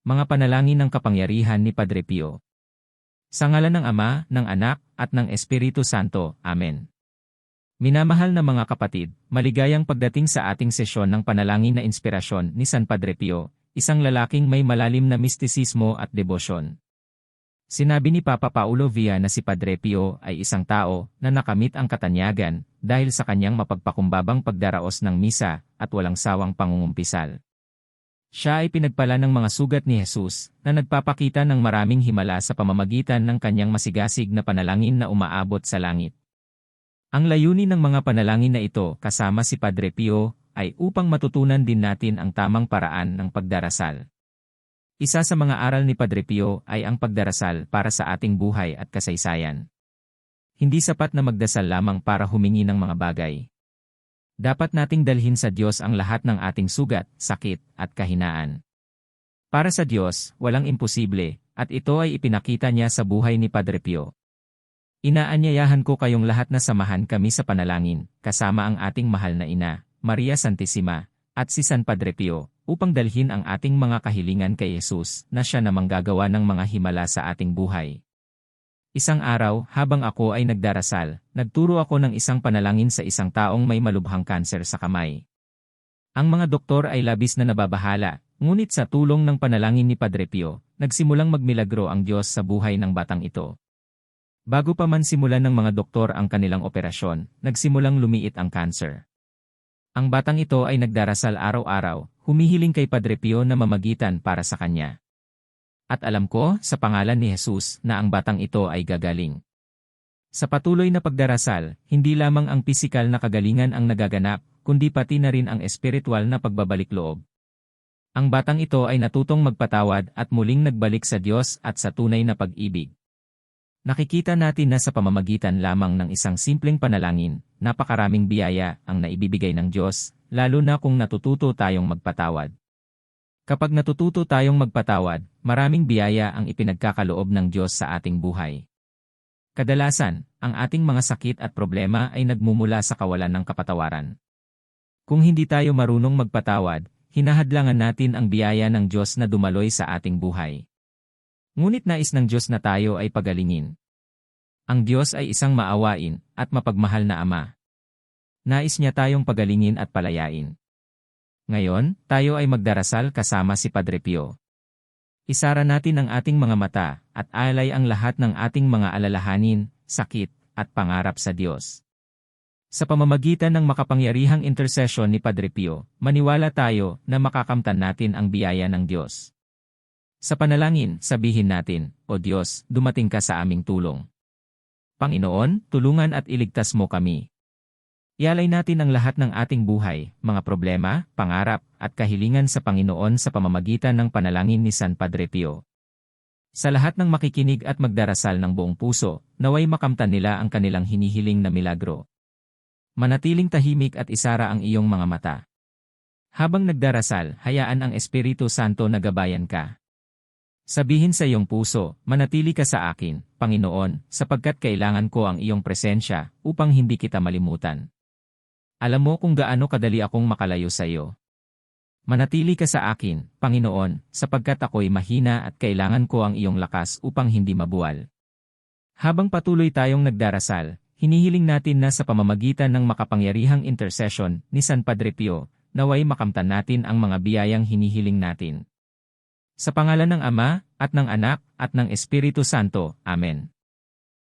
Mga panalangin ng kapangyarihan ni Padre Pio. Sa ngalan ng Ama, ng Anak, at ng Espiritu Santo. Amen. Minamahal na mga kapatid, maligayang pagdating sa ating sesyon ng panalangin na inspirasyon ni San Padre Pio, isang lalaking may malalim na mistisismo at debosyon. Sinabi ni Papa Paulo Villa na si Padre Pio ay isang tao na nakamit ang katanyagan dahil sa kanyang mapagpakumbabang pagdaraos ng misa at walang sawang pangungumpisal. Siya ay pinagpala ng mga sugat ni Jesus na nagpapakita ng maraming himala sa pamamagitan ng kanyang masigasig na panalangin na umaabot sa langit. Ang layunin ng mga panalangin na ito kasama si Padre Pio ay upang matutunan din natin ang tamang paraan ng pagdarasal. Isa sa mga aral ni Padre Pio ay ang pagdarasal para sa ating buhay at kasaysayan. Hindi sapat na magdasal lamang para humingi ng mga bagay. Dapat nating dalhin sa Diyos ang lahat ng ating sugat, sakit, at kahinaan. Para sa Diyos, walang imposible, at ito ay ipinakita niya sa buhay ni Padre Pio. Inaanyayahan ko kayong lahat na samahan kami sa panalangin, kasama ang ating mahal na ina, Maria Santissima, at si San Padre Pio, upang dalhin ang ating mga kahilingan kay Jesus na siya namang gagawa ng mga himala sa ating buhay. Isang araw, habang ako ay nagdarasal, nagturo ako ng isang panalangin sa isang taong may malubhang kanser sa kamay. Ang mga doktor ay labis na nababahala, ngunit sa tulong ng panalangin ni Padre Pio, nagsimulang magmilagro ang Diyos sa buhay ng batang ito. Bago pa man simulan ng mga doktor ang kanilang operasyon, nagsimulang lumiit ang cancer. Ang batang ito ay nagdarasal araw-araw, humihiling kay Padre Pio na mamagitan para sa kanya. At alam ko, sa pangalan ni Jesus, na ang batang ito ay gagaling. Sa patuloy na pagdarasal, hindi lamang ang pisikal na kagalingan ang nagaganap, kundi pati na rin ang espiritual na pagbabalik loob. Ang batang ito ay natutong magpatawad at muling nagbalik sa Diyos at sa tunay na pag-ibig. Nakikita natin na sa pamamagitan lamang ng isang simpleng panalangin, napakaraming biyaya ang naibibigay ng Diyos, lalo na kung natututo tayong magpatawad. Kapag natututo tayong magpatawad, maraming biyaya ang ipinagkakaloob ng Diyos sa ating buhay. Kadalasan, ang ating mga sakit at problema ay nagmumula sa kawalan ng kapatawaran. Kung hindi tayo marunong magpatawad, hinahadlangan natin ang biyaya ng Diyos na dumaloy sa ating buhay. Ngunit nais ng Diyos na tayo ay pagalingin. Ang Diyos ay isang maawain at mapagmahal na Ama. Nais niya tayong pagalingin at palayain. Ngayon, tayo ay magdarasal kasama si Padre Pio. Isara natin ang ating mga mata at alay ang lahat ng ating mga alalahanin, sakit, at pangarap sa Diyos. Sa pamamagitan ng makapangyarihang intercession ni Padre Pio, maniwala tayo na makakamtan natin ang biyaya ng Diyos. Sa panalangin, sabihin natin, O Diyos, dumating ka sa aming tulong. Panginoon, tulungan at iligtas mo kami. Ialay natin ang lahat ng ating buhay, mga problema, pangarap, at kahilingan sa Panginoon sa pamamagitan ng panalangin ni San Padre Pio. Sa lahat ng makikinig at magdarasal ng buong puso, naway makamtan nila ang kanilang hinihiling na milagro. Manatiling tahimik at isara ang iyong mga mata. Habang nagdarasal, hayaan ang Espiritu Santo na gabayan ka. Sabihin sa iyong puso, manatili ka sa akin, Panginoon, sapagkat kailangan ko ang iyong presensya upang hindi kita malimutan. Alam mo kung gaano kadali akong makalayo sa iyo. Manatili ka sa akin, Panginoon, sapagkat ako'y mahina at kailangan ko ang iyong lakas upang hindi mabuwal. Habang patuloy tayong nagdarasal, hinihiling natin na sa pamamagitan ng makapangyarihang intercession ni San Padre Pio, naway makamtan natin ang mga biyayang hinihiling natin. Sa pangalan ng Ama, at ng Anak, at ng Espiritu Santo. Amen.